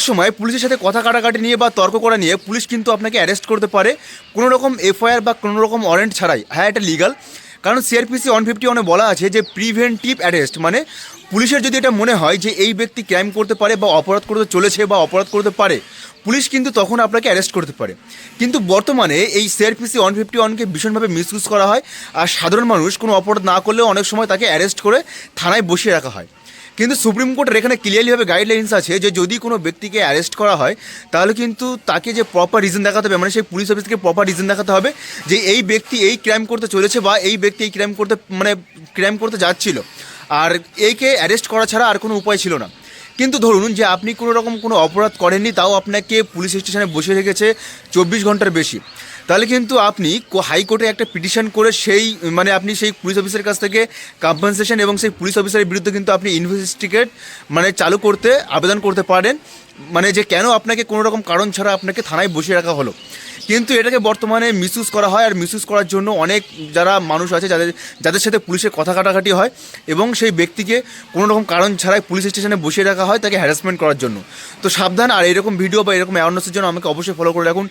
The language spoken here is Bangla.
অনেক সময় পুলিশের সাথে কথা কাটাকাটি নিয়ে বা তর্ক করা নিয়ে পুলিশ কিন্তু আপনাকে অ্যারেস্ট করতে পারে। কোনো রকম এফআইআর বা কোনো রকম ওয়ারেন্ট ছাড়াই। হ্যাঁ এটা লিগাল কারণ সিআরপিসি ওয়ান ফিফটি ওয়ানে বলা আছে যে প্রিভেন্টিভ অ্যারেস্ট মানে পুলিশের যদি এটা মনে হয় যে এই ব্যক্তি ক্রাইম করতে পারে বা অপরাধ করতে চলেছে বা অপরাধ করতে পারে, পুলিশ কিন্তু তখন আপনাকে অ্যারেস্ট করতে পারে। কিন্তু বর্তমানে এই সিআরপিসি ওয়ান ফিফটি ওয়ানকে ভীষণভাবে মিসইউজ করা হয়। আর সাধারণ মানুষ কোনো অপরাধ না করলেও অনেক সময় তাকে অ্যারেস্ট করে থানায় বসিয়ে রাখা হয়। কিন্তু সুপ্রিম কোর্টের এখানে ক্লিয়ারলিভাবে গাইডলাইন্স আছে যে যদি কোনো ব্যক্তিকে অ্যারেস্ট করা হয়, তাহলে কিন্তু তাকে যে প্রপার রিজন দেখাতে হবে মানে সেই পুলিশ অফিসকে প্রপার রিজন দেখাতে হবে যে এই ব্যক্তি এই ক্রাইম করতে চলেছে বা এই ব্যক্তি এই ক্রাইম করতে মানে ক্রাইম করতে যাচ্ছিল। আর একে অ্যারেস্ট করা ছাড়া আর কোনো উপায় ছিল না। কিন্তু ধরুন যে আপনি কোনো রকম কোনো অপরাধ করেননি, তাও আপনাকে পুলিশ স্টেশনে বসে রেখেছে চব্বিশ ঘণ্টার বেশি। তাহলে কিন্তু আপনি হাইকোর্টে একটা পিটিশন করে সেই মানে আপনি সেই পুলিশ অফিসারের কাছ থেকে কম্পেনসেশন এবং সেই পুলিশ অফিসারের বিরুদ্ধে কিন্তু আপনি ইনভেস্টিগেট মানে চালু করতে আবেদন করতে পারেন। মানে যে কেন আপনাকে কোনো রকম কারণ ছাড়া আপনাকে থানায় বসিয়ে রাখা হলো। কিন্তু এটাকে বর্তমানে মিসইউজ করা হয় আর মিসইউজ করার জন্য অনেক যারা মানুষ আছে, যাদের যাদের সাথে পুলিশের কথা কাটাকাটি হয় এবং সেই ব্যক্তিকে কোনো রকম কারণ ছাড়াই পুলিশ স্টেশনে বসিয়ে রাখা হয় তাকে হ্যারাসমেন্ট করার জন্য। তো সাবধান, আর এরকম ভিডিও বা এরকম অ্যাওয়ারনেসের জন্য আমাকে অবশ্যই ফলো করে রাখুন।